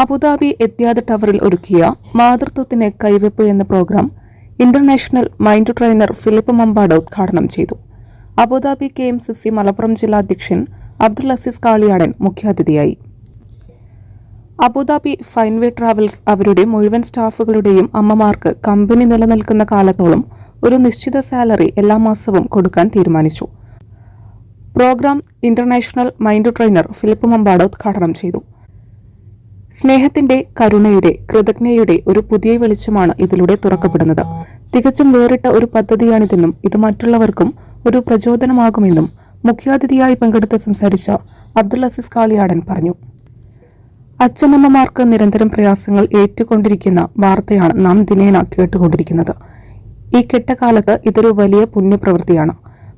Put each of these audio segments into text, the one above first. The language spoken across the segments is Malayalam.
അബുദാബി എത്യാദ് ടവറിൽ ഒരുക്കിയ മാതൃത്വത്തിന് കൈവെപ്പ് എന്ന program international mind trainer Philip Mambad ഉദ്ഘാടനം ചെയ്തു. Abu Dhabi K M C C Malappuram ജില്ലാ അധ്യക്ഷൻ അബ്ദുൽ അസീസ് കാളിയാടൻ മുഖ്യാതിഥിയായി. അബുദാബി ഫൈൻവേ ട്രാവൽസ് അവരുടെ മുഴുവൻ സ്റ്റാഫുകളുടെയും അമ്മമാർക്ക് കമ്പനി നിലനിൽക്കുന്ന കാലത്തോളം ഒരു നിശ്ചിത സാലറി എല്ലാ മാസവും കൊടുക്കാൻ തീരുമാനിച്ചു. Program international mind trainer Philip Mambad ഉദ്ഘാടനം ചെയ്തു. സ്നേഹത്തിന്റെ കരുണയുടെ കൃതജ്ഞയുടെ ഒരു പുതിയ വെളിച്ചമാണ് ഇതിലൂടെ തുറക്കപ്പെടുന്നത്. തികച്ചും വേറിട്ട ഒരു പദ്ധതിയാണിതെന്നും ഇത് മറ്റുള്ളവർക്കും ഒരു പ്രചോദനമാകുമെന്നും മുഖ്യാതിഥിയായി പങ്കെടുത്ത് സംസാരിച്ച അബ്ദുൽ അസീസ് കാളിയാടൻ പറഞ്ഞു. അച്ഛനമ്മമാർക്ക് നിരന്തരം പ്രയാസങ്ങൾ ഏറ്റുകൊണ്ടിരിക്കുന്ന വാർത്തയാണ് നാം ദിനേന കേട്ടുകൊണ്ടിരിക്കുന്നത്. ഈ കെട്ടകാലത്ത് ഇതൊരു വലിയ പുണ്യപ്രവൃത്തിയാണ്.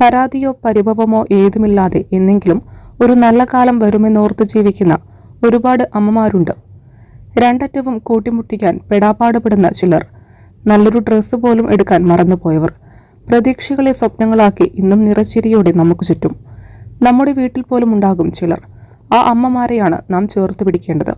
പരാതിയോ പരിഭവമോ ഏതുമില്ലാതെ എന്നെങ്കിലും ഒരു നല്ല കാലം വരുമെന്നോർത്ത് ജീവിക്കുന്ന ഒരുപാട് അമ്മമാരുണ്ട്. രണ്ടറ്റവും കൂട്ടിമുട്ടിക്കാൻ പെടാപ്പാടുപെടുന്ന ചിലർ നല്ലൊരു ഡ്രസ്സ് പോലും എടുക്കാൻ മറന്നുപോയവർ. പ്രതീക്ഷകളെ സ്വപ്നങ്ങളാക്കി ഇന്നും നിറച്ചിരിയോടെ നമുക്ക് ചുറ്റും. നമ്മുടെ വീട്ടിൽ പോലും ഉണ്ടാകും ചിലർ. ആ അമ്മമാരെയാണ് നാം ചേർത്ത് പിടിക്കേണ്ടത്.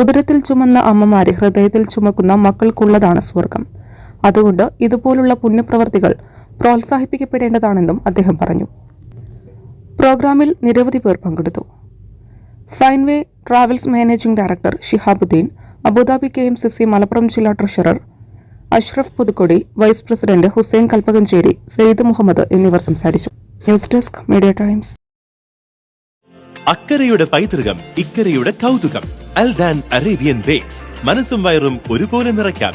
ഉദരത്തിൽ ചുമന്ന അമ്മമാരെ ഹൃദയത്തിൽ ചുമക്കുന്ന മക്കൾക്കുള്ളതാണ് സ്വർഗം അതുകൊണ്ട് ഇതുപോലുള്ള പുണ്യപ്രവർത്തികൾ പ്രോത്സാഹിപ്പിക്കപ്പെടേണ്ടതാണെന്നും അദ്ദേഹം പറഞ്ഞു. പ്രോഗ്രാമിൽ നിരവധി പേർ പങ്കെടുത്തു. Fineway travels managing director Shihabuddin Abu Dhabi K M C C Malappuram ജില്ലാ treasurer Ashraf Puthukkodi vice president Hussain Kalpakanchery Saeed Muhammad എന്നിവർ സംസാരിച്ചു. News desk Media Times. അക്കരയുടെ പൈതൃകം ഇക്കരയുടെ കൗതുകം. Aldan Arabian bakes. മനസ്സും വയറും ഒരുപോലെ നിറയ്ക്കാം.